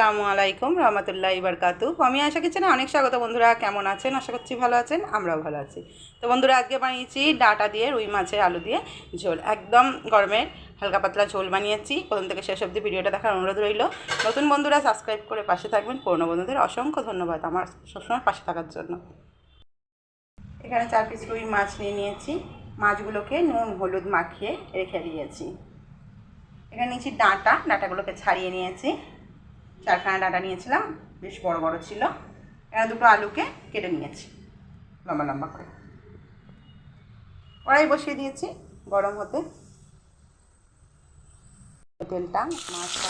আসসালামু আলাইকুম, রহমতুল্লাহ ইবার কাতু আমি আশা করছি না অনেক স্বাগত বন্ধুরা, কেমন আছেন? আশা করছি ভালো আছেন, আমরাও ভালো আছি। তো বন্ধুরা, আজকে বানিয়েছি ডাটা দিয়ে রুই মাছের আলু দিয়ে ঝোল। একদম গরমের হালকা পাতলা ঝোল বানিয়েছি। প্রথম থেকে শেষ অবধি ভিডিওটা দেখার অনুরোধ রইল। নতুন বন্ধুরা, সাবস্ক্রাইব করে পাশে থাকবেন। পুরনো বন্ধুদের অসংখ্য ধন্যবাদ আমার সবসময় পাশে থাকার জন্য। এখানে চার পিস রুই মাছ নিয়ে নিয়েছি। মাছগুলোকে নুন, হলুদ মাখিয়ে রেখে দিয়েছি। এখানে নিয়েছি ডাঁটা। ডাঁটাগুলোকে ছাড়িয়ে নিয়েছি। চারখানা ডাঁটা নিয়েছিলাম, বেশ বড় বড় ছিল। এখানে দুটো আলুকে কেটে নিয়েছি, লম্বা লম্বা করে। কড়াই বসিয়ে দিয়েছি গরম হতে। তেলটা মাছটা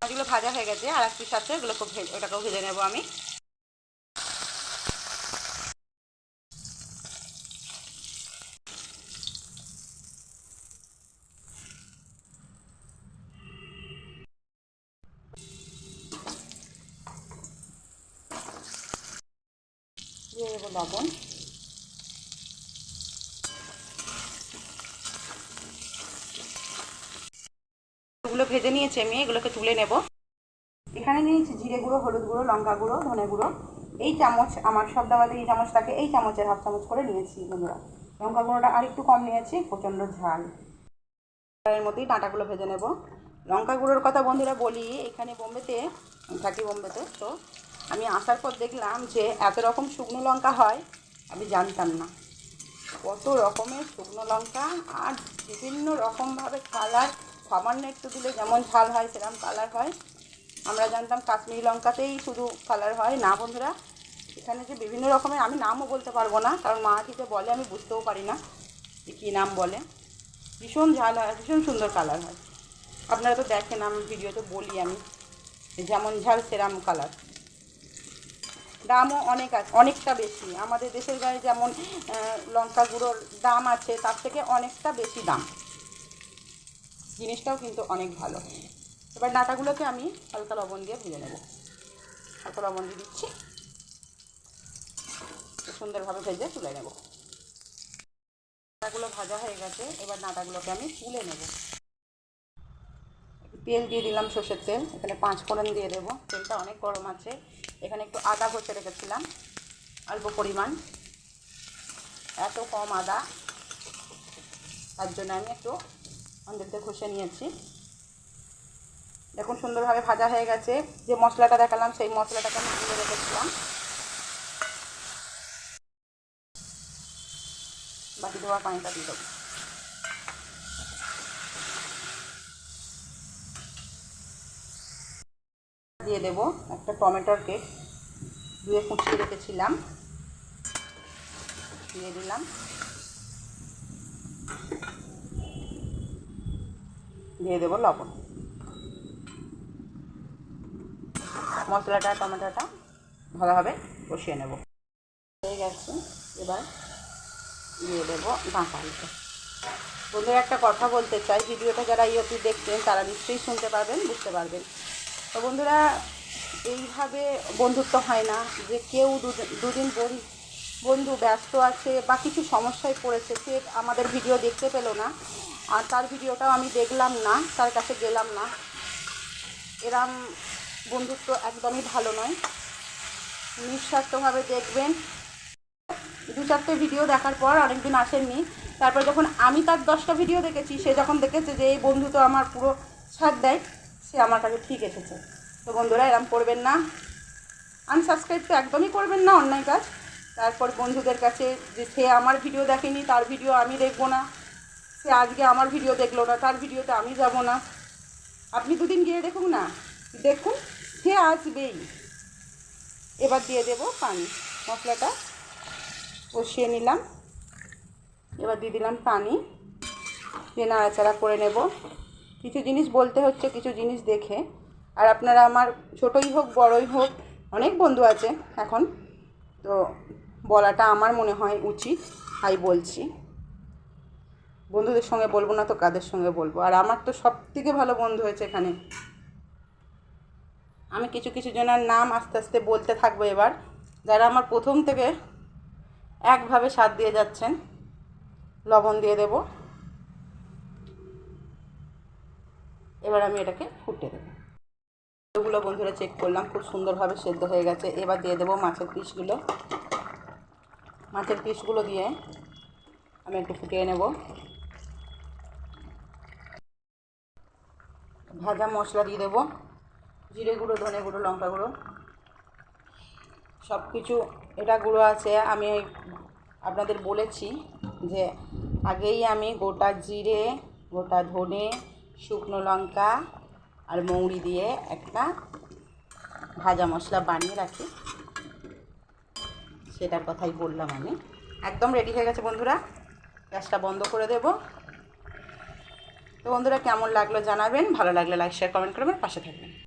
মাছগুলো ভাজা হয়ে গেছে, আর এক পিস আছে ওগুলোকে ভেজে ওটাকেও ভেজে নেব আমি। দিয়ে দেবো লবণ। এগুলো ভেজে নিয়েছি আমি, এগুলোকে তুলে নেব। এখানে নিয়েছি জিরে গুঁড়ো, হলুদ গুঁড়ো, লঙ্কা গুঁড়ো, ধনে গুঁড়ো। এই চামচ আমার সব দাবাতে এই চামচটাকে এই চামচের হাফ চামচ করে নিয়েছি বন্ধুরা। লঙ্কা গুঁড়োটা আর একটু কম নিয়েছি, প্রচণ্ড ঝাল। এর মধ্যেই ডাঁটাগুলো ভেজে নেব। লঙ্কা গুঁড়োর কথা বন্ধুরা বলি, এখানে বোম্বেতে থাকি বোম্বেতে, তো আমি আসার পর দেখলাম যে এত রকম শুকনো লঙ্কা হয়, আমি জানতাম না। কত রকমের শুকনো লঙ্কা আর বিভিন্ন রকমভাবে কালার সামান্য একটু দিলে যেমন ঝাল হয়, সেরকম কালার হয়। আমরা জানতাম কাশ্মীরি লঙ্কাতেই শুধু কালার হয়। না বন্ধুরা, এখানে যে বিভিন্ন রকমের, আমি নামও বলতে পারব না, কারণ মা মারাঠিতে বলে আমি বুঝতেও পারি না যে কী নাম বলে। ভীষণ ঝাল হয়, ভীষণ সুন্দর কালার হয়। আপনারা তো দেখেন, আমি ভিডিওতে বলি আমি যেমন ঝাল সেরাম কালার দামও অনেক আছে অনেকটা বেশি। আমাদের দেশের গায়ে যেমন লঙ্কা গুঁড়োর দাম আছে, তার থেকে অনেকটা বেশি দাম। জিনিসটাও কিন্তু অনেক ভালো। এবার ডাঁটাগুলোকে আমি হালকা লবণ দিয়ে ভেজে নেব। হালকা লবণ দিয়ে দিচ্ছি। সুন্দরভাবে ভেজে তুলে নেব। ডাঁটাগুলো ভাজা হয়ে গেছে, এবার ডাঁটাগুলোকে আমি তুলে নেব। তেল দিয়ে দিলাম সর্ষের তেল। এখানে পাঁচ ফোড়ন দিয়ে দেবো। তেলটা অনেক গরম আছে। এখানে একটু আদা ঘষে রেখেছিলাম, অল্প পরিমাণ। এত কম আদা। তার জন্য আমি একটু অন্ধেরতে ঘষে নিয়েছি। দেখুন সুন্দরভাবে ভাজা হয়ে গেছে। যে মশলাটা দেখালাম, সেই মশলাটাকে আমি তুলে রেখেছিলাম। বাকি দেওয়া পানিটা দিয়ে দেবো। দিয়ে দেব একটা টমেটোর কেক। ধুয়ে কুচিয়ে রেখেছিলাম। দিয়ে দিলাম। দিয়ে দেবো লবণ। মশলাটা, টমেটোটা ভালোভাবে কষিয়ে নেব। হয়ে গেছে। এবার দিয়ে দেবো বাঁকা আলুটা বন্ধুরা, একটা কথা বলতে চাই। ভিডিওটা যারা ইউটিউব দেখছেন, তারা নিশ্চয়ই শুনতে পারবেন, বুঝতে পারবেন। তো বন্ধুরা, এইভাবে বন্ধুত্ব হয় না যে কেউ দুদিন বন- বন্ধু ব্যস্ত আছে বা কিছু সমস্যায় পড়েছে, সে আমাদের ভিডিও দেখতে পেল না, আর তার ভিডিওটাও আমি দেখলাম না, তার কাছে গেলাম না। এরম বন্ধুত্ব একদমই ভালো নয়। নিঃস্বার্থভাবে দেখবেন। দু চারটে ভিডিও দেখার পর অনেকদিন আসেননি। তারপর যখন আমি তার দশটা ভিডিও দেখেছি, সে যখন দেখেছে যে এই বন্ধু তো আমার পুরো ছাড় দেয় সে আমার কাছে ঠিক এসেছে। তো বন্ধুরা, এরম করবেন না। আনসাবস্ক্রাইব তো একদমই করবেন না অন্যায় কাজ। তারপর বন্ধুদের কাছে যে সে আমার ভিডিও দেখেনি, তার ভিডিও আমি দেখব না। সে আজকে আমার ভিডিও দেখল না, তার ভিডিওতে আমি যাব না। আপনি দুদিন গিয়ে দেখুন না। দেখুন, সে আসবেই। এবার দিয়ে দেব পানি, মশলাটা। কষিয়ে নিলাম। এবার দিয়ে দিলাম পানি। দিয়ে নাড়াচাড়া করে নেব। কিছু জিনিস বলতে হচ্ছে, কিছু জিনিস দেখে। আর আপনারা আমার ছোটোই হোক, বড়ই হোক, অনেক বন্ধু আছে এখন। তো বলাটা আমার মনে হয় উচিত, তাই বলছি। বন্ধুদের সঙ্গে বলব না তো কাদের সঙ্গে বলব। আর আমার তো সব থেকে ভালো বন্ধু হয়েছে এখানে। আমি কিছু কিছু জনের নাম আস্তে আস্তে বলতে থাকব এবার। যারা আমার প্রথম থেকে একভাবে স্বাদ দিয়ে যাচ্ছেন, লবণ দিয়ে দেব। এবার আমি এটাকে ফুটে দেবো। ওগুলো বন্ধুরা চেক করলাম, খুব সুন্দরভাবে সেদ্ধ হয়ে গেছে। এবার দিয়ে দেবো মাছের পিসগুলো। মাছের পিসগুলো দিয়ে আমি একটু ফুটিয়ে নেব। ভাজা মশলা দিয়ে দেবো। জিরে গুঁড়ো, ধনে গুঁড়ো, লঙ্কা গুঁড়ো। সব কিছু এটা গুঁড়ো আছে, আমি আপনাদের বলেছি যে আগেই আমি গোটা জিরে, গোটা ধনে শুকনো লঙ্কা আর মৌরি দিয়ে একটা ভাজা মশলা বানিয়ে রাখি। সেটার কথাই বললাম আমি। একদম রেডি হয়ে গেছে বন্ধুরা। গ্যাসটা বন্ধ করে দেব। তো বন্ধুরা কেমন লাগল জানাবেন। ভালো লাগলে লাইক শেয়ার কমেন্ট করবেন। পাশে থাকবেন।